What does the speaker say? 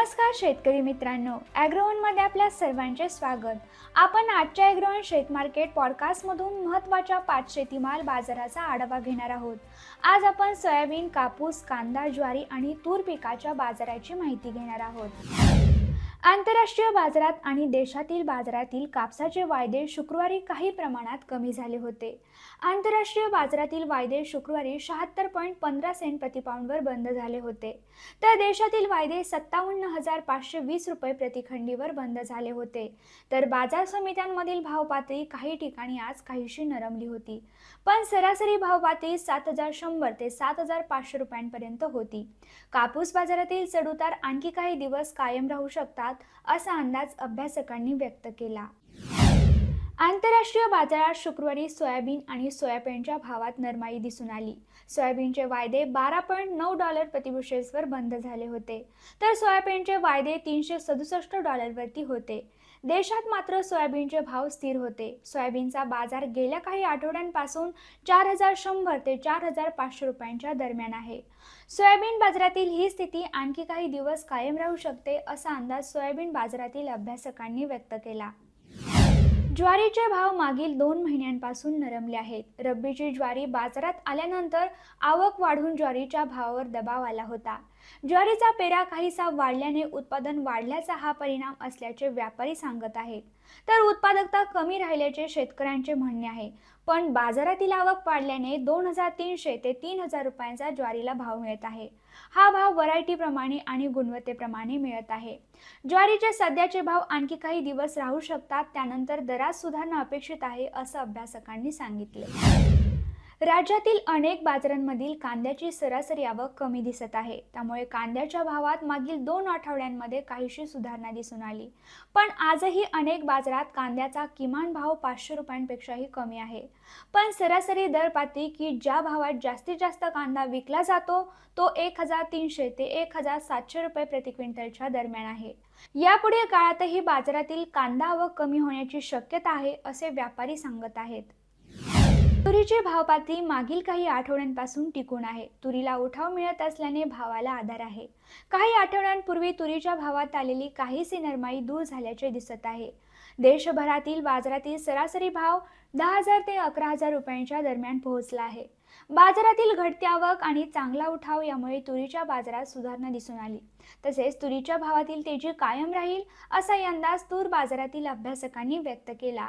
नमस्कार शेतकरी मित्रांनो ॲग्रोवनमध्ये आपल्या सर्वांचे स्वागत. आपण आजच्या ॲग्रोवन शेत मार्केट पॉडकास्टमधून महत्त्वाच्या पाच शेतीमाल बाजाराचा आढावा घेणार आहोत. आज आपण सोयाबीन कापूस कांदा ज्वारी आणि तूर पिकाच्या बाजाराची माहिती घेणार आहोत. आंतरराष्ट्रीय बाजारात आणि देशातील बाजारातील कापसाचे वायदे शुक्रवारी काही प्रमाणात कमी झाले होते. आंतरराष्ट्रीय बाजारातील वायदे शुक्रवारी शहात्तर पॉईंट पंधरा सेंट प्रतिपाऊंडवर बंद झाले होते. तर देशातील वायदे सत्तावन्न हजार पाचशे वीस रुपये प्रतिखंडीवर बंद झाले होते. तर बाजार समित्यांमधील भाव पातळी काही ठिकाणी आज काहीशी नरमली होती. पण सरासरी भाव पातळी सात हजार शंभर ते सात हजार पाचशे रुपयांपर्यंत होती. कापूस बाजारातील चढउतार आणखी काही दिवस कायम राहू शकतात असा अंदाज अभ्यासकांनी व्यक्त केला. आंतरराष्ट्रीय बाजारात शुक्रवारी सोयाबीन आणि सोयाबीनच्या भावात नरमाई दिसून आली. सोयाबीनचे वायदे बारा पॉईंट नऊ डॉलर प्रतिबुशेल्सवर बंद झाले होते. तर सोयाबीनचे वायदे तीनशे सदुसष्ट डॉलरवरती होते. देशात मात्र सोयाबीनचे भाव स्थिर होते. सोयाबीनचा बाजार गेल्या काही आठवड्यांपासून चार हजार शंभर ते चार हजार पाचशे रुपयांच्या दरम्यान आहे. सोयाबीन बाजारातील ही स्थिती आणखी काही दिवस कायम राहू शकते असा अंदाज सोयाबीन बाजारातील अभ्यासकांनी व्यक्त केला. ज्वारीचे भाव मागील दोन महिन्यांपासून नरमले आहेत. रब्बीची ज्वारी बाजारात आल्यानंतर आवक वाढून ज्वारीच्या भावावर दबाव आला होता. ज्वारीचा पेरा काहीसा वाढल्याने उत्पादन वाढल्याचा हा परिणाम असल्याचे व्यापारी सांगत आहेत. तर उत्पादकता कमी राहिल्याचे शेतकऱ्यांचे म्हणणे आहे. पण बाजारातील आवक पाडल्याने दोन हजार तीनशे ते तीन हजार रुपयांचा ज्वारीला भाव मिळत आहे. हा भाव व्हरायटीप्रमाणे आणि गुणवत्तेप्रमाणे मिळत आहे. ज्वारीचे सध्याचे भाव आणखी काही दिवस राहू शकतात त्यानंतर दरात सुधारणा अपेक्षित आहे असं अभ्यासकांनी सांगितले. राज्यातील अनेक बाजारांमधील कांद्याची सरासरी आवक कमी दिसत आहे. त्यामुळे कांद्याच्या भावात मागील दोन आठवड्यांमध्ये काहीशी सुधारणा दिसून आली. पण आजही अनेक बाजारात कांद्याचा किमान भाव पाचशे रुपयांपेक्षाही कमी आहे. पण सरासरी दर पाती की ज्या भावात जास्तीत जास्त कांदा विकला जातो तो एक हजार तीनशे ते एक हजार सातशे रुपये प्रति क्विंटलच्या दरम्यान आहे. यापुढे काळातही बाजारातील कांदा आवक कमी होण्याची शक्यता आहे असे व्यापारी सांगत आहेत. तुरीची भाव पातळी मागील काही आठवड्यांपासून टिकून आहे. तुरीला उठाव मिळत असल्याने भावाला आधार आहे. काही आठवड्यांपूर्वी तुरीच्या भावात आलेली काहीशी नरमाई दूर झाल्याचे दिसत आहे. देशभरातील बाजारातील सरासरी भाव दहा हजार ते अकरा हजार रुपयांच्या दरम्यान पोहोचला आहे. बाजारातील घटती आवक आणि चांगला उठाव यामुळे तुरीच्या बाजारात सुधारणा दिसून आली. तसेच तुरीच्या भावातील तेजी कायम राहील असा अंदाज तूर बाजारातील अभ्यासकांनी व्यक्त केला.